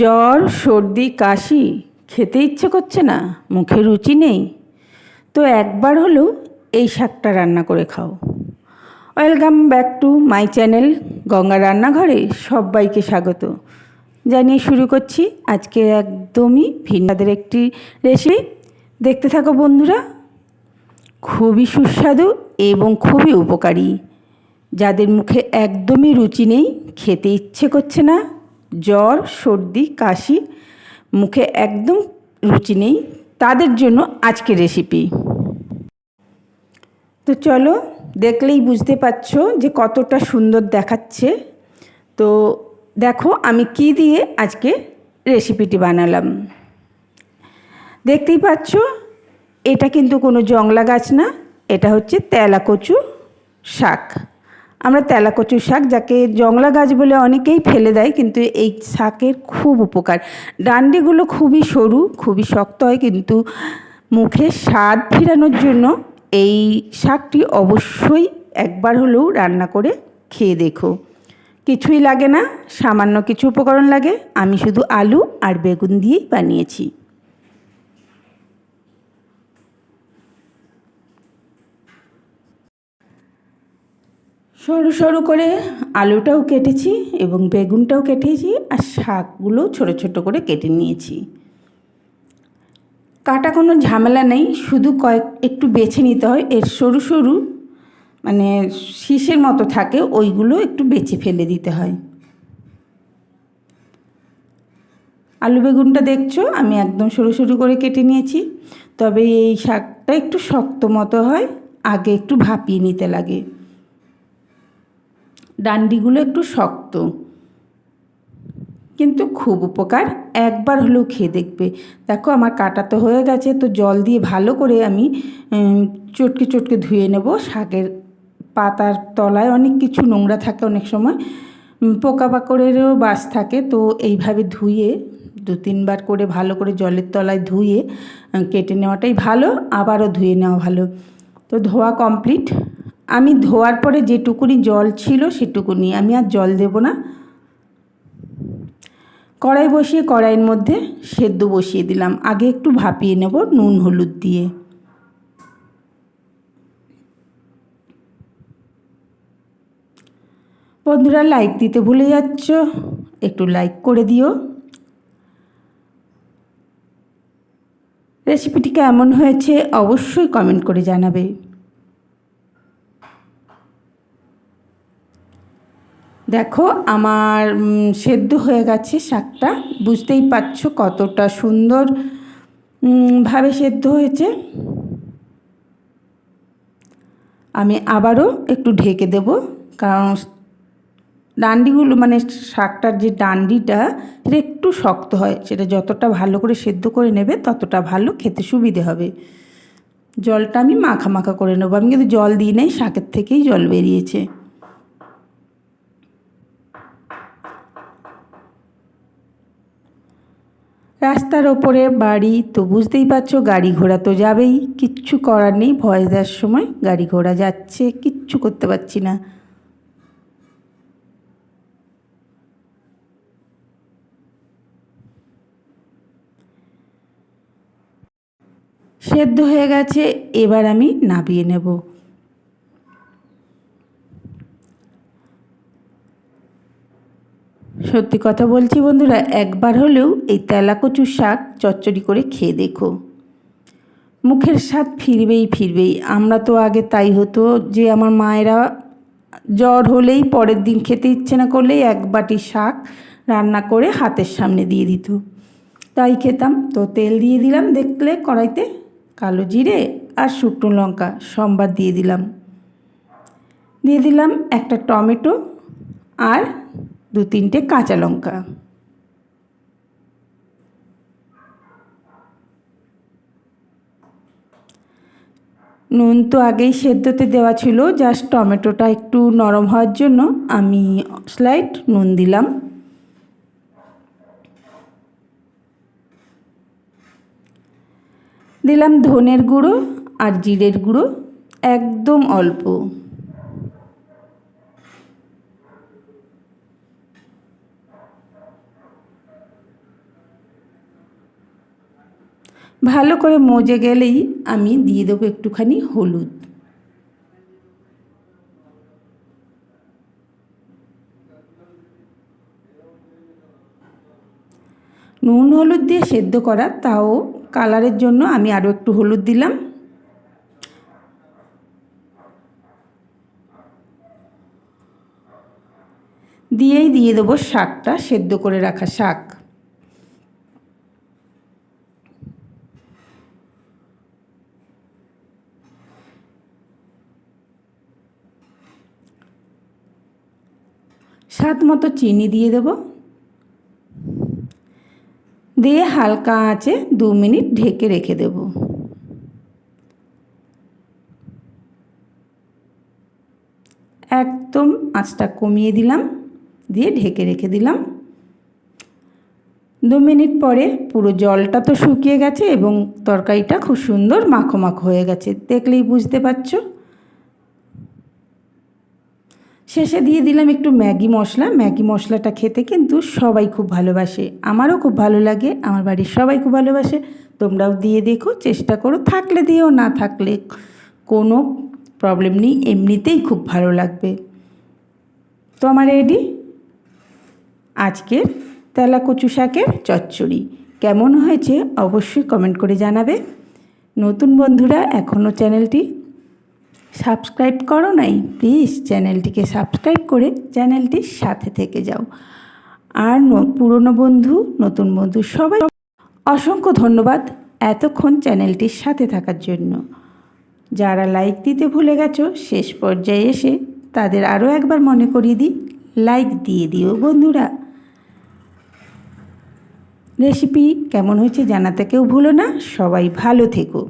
জ্বর, সর্দি, কাশি খেতে ইচ্ছে করছে না, মুখে রুচি নেই। তো একবার হলেও এই শাকটা রান্না করে খাও। Welcome back to my channel Ganga রান্নাঘরে সবাইকে স্বাগত। জানিয়ে শুরু করছি আজকে একদমই ভিন্নাদের একটি রেসিপি দেখতে থাকো বন্ধুরা, খুবই সুস্বাদু এবং খুবই উপকারী। যাদের মুখে একদমই রুচি নেই, খেতে ইচ্ছে করছে না জ্বর, সর্দি, কাশি, মুখে একদম রুচি নেই। তাদের জন্য আজকে রেসিপি তো চলো, দেখলেই বুঝতে পারছ যে কতটা সুন্দর দেখাচ্ছে। তো দেখো, আমি কি দিয়ে আজকে রেসিপিটি বানালাম। দেখতেই পাচ্ছ, এটা কিন্তু কোনো জংলা গাছ না, এটা হচ্ছে তেলাকচু শাক। আমরা তেলাকচু শাক যাকে জংলা গাছ বলে অনেকেই ফেলে দেয়, কিন্তু এই শাকের খুব উপকার। ডান্ডিগুলো খুবই সরু, খুবই শক্ত হয়, কিন্তু মুখে স্বাদ ফেরানোর জন্য এই শাকটি অবশ্যই একবার হলেও রান্না করে খেয়ে দেখো। কিছুই লাগে না, সামান্য কিছু উপকরণ লাগে। আমি শুধু আলু আর বেগুন দিয়েই বানিয়েছি। সরু সরু করে আলুটাও কেটেছি এবং বেগুনটাও কেটেছি আর শাকগুলো ছোট ছোট করে কেটে নিয়েছি। কাটা কোনো ঝামেলা নেই, শুধু কয়েক, একটু বেছে নিতে হয়। এর সরু সরু মানে শীষের মতো থাকে, ওইগুলো একটু বেছে ফেলে দিতে হয়। আলু বেগুনটা দেখছ? আমি একদম সরু সরু করে কেটে নিয়েছি। তবে এই শাকটা একটু শক্ত মতো হয়, আগে একটু ভাপিয়ে নিতে লাগে। ডান্ডিগুলো একটু শক্ত। কিন্তু খুব উপকার, একবার হলেও খেয়ে দেখবে। দেখো আমার কাটা তো হয়ে গেছে, তো জল দিয়ে ভালো করে আমি চটকে চটকে ধুয়ে নেব। শাকের পাতার তলায় অনেক কিছু নোংরা থাকে অনেক সময় পোকামাকড়েরও বাস থাকে। তো এইভাবে ধুয়ে, দু তিনবার করে ভালো করে জলের তলায় ধুয়ে কেটে নেওয়াটাই ভালো, আবারও ধুয়ে নেওয়া ভালো। তো ধোয়া কমপ্লিট। আমি ধোয়ার পরে যেটুকুনি জল ছিল সেটুকুনি, আমি আর জল দেব না। কড়াই বসিয়ে কড়াইয়ের মধ্যে সেদ্ধ বসিয়ে দিলাম। আগে একটু ভাপিয়ে নেব নুন, হলুদ দিয়ে। বন্ধুরা লাইক দিতে ভুলে যাচ্ছ, একটু লাইক করে দিও। রেসিপিটি কেমন হয়েছে অবশ্যই কমেন্ট করে জানাবে। দেখো, আমার সেদ্ধ হয়ে গেছে শাকটা। বুঝতেই পারছ কতটা সুন্দর ভাবে সেদ্ধ হয়েছে। আমি আবারও একটু ঢেকে দেব, কারণ ডান্ডিগুলো মানে শাকটার যে ডান্ডিটা, সেটা একটু শক্ত হয়। সেটা যতটা ভালো করে সেদ্ধ করে নেবে, ততটা ভালো খেতে সুবিধে হবে। জলটা আমি মাখা মাখা করে নেব। আমি কিন্তু জল দিই নাই, শাকের থেকেই জল বেরিয়েছে। রাস্তার ওপরে বাড়ি, তো বুঝতেই পারছ গাড়ি ঘোড়া তো যাবেই। কিচ্ছু করার নেই, ভয়েস দেওয়ার সময় গাড়ি ঘোড়া যাচ্ছে, কিচ্ছু করতে পারছি না। সেদ্ধ হয়ে গেছে, এবার আমি নাবিয়ে নেব। সত্যি কথা বলছি বন্ধুরা, একবার হলেও এই তেলাকচুর শাক চচ্চড়ি করে খেয়ে দেখো। মুখের স্বাদ ফিরবেই ফিরবেই, আমরা তো আগে তাই হতো যে আমার মায়েরা জ্বর হলেই পরের দিন খেতে ইচ্ছে না করলেই এক বাটি শাক রান্না করে হাতের সামনে দিয়ে দিত। তাই খেতাম, তো তেল দিয়ে দিলাম দেখলে কড়াইতে কালো জিরে আর শুকনো লঙ্কা সম্বার দিয়ে দিলাম। দিয়ে দিলাম একটা টমেটো আর দু তিনটে কাঁচা লঙ্কা। নুন তো আগেই সেদ্ধতে দেওয়া ছিল জাস্ট টমেটোটা একটু নরম হওয়ার জন্য আমি স্লাইট নুন দিলাম। দিলাম ধনের গুঁড়ো আর জিরের গুঁড়ো, একদম অল্প। ভালো করে মজে গেলেই আমি দিয়ে দেবো একটুখানি হলুদ। নুন হলুদ দিয়ে সেদ্ধ করা, তাও কালারের জন্য আমি আরও একটু হলুদ দিলাম। দিয়েই দিয়ে দেবো শাকটা, সেদ্ধ করে রাখা শাক। স্বাদ মতো চিনি দিয়ে দেব। দিয়ে হালকা আঁচে দু মিনিট ঢেকে রেখে দেব। একদম আঁচটা কমিয়ে দিলাম, দিয়ে ঢেকে রেখে দিলাম। দু মিনিট পরে পুরো জলটা তো শুকিয়ে গেছে এবং তরকারিটা খুব সুন্দর মাখো মাখো হয়ে গেছে। দেখলেই বুঝতে পারছ। শেষে দিয়ে দিলাম একটু ম্যাগি মশলা। ম্যাগি মশলাটা খেতে কিন্তু সবাই খুব ভালোবাসে। আমারও খুব ভালো লাগে, আমার বাড়ির সবাই খুব ভালোবাসে। তোমরাও দিয়ে দেখো, চেষ্টা করো, থাকলে দিও, না থাকলে কোনো প্রবলেম নেই, এমনিতেই খুব ভালো লাগবে। তো আমার রেডি আজকের তেলা কচু শাকের চচ্চড়ি। কেমন হয়েছে অবশ্যই কমেন্ট করে জানাবে। নতুন বন্ধুরা, এখনও চ্যানেলটি সাবস্ক্রাইব করো নাই প্লিজ চ্যানেলটিকে সাবস্ক্রাইব করে চ্যানেলটির সাথে থেকে যাও। আর পুরনো বন্ধু, নতুন বন্ধু, সবাই অসংখ্য ধন্যবাদ এতক্ষণ চ্যানেলটির সাথে থাকার জন্য। যারা লাইক দিতে ভুলে গেছো, শেষ পর্যায়ে এসে তাদের আরও একবার মনে করিয়ে দিই লাইক দিয়ে দিও বন্ধুরা। রেসিপি কেমন হয়েছে জানাতে কেউ ভুলো না, সবাই ভালো থেকো।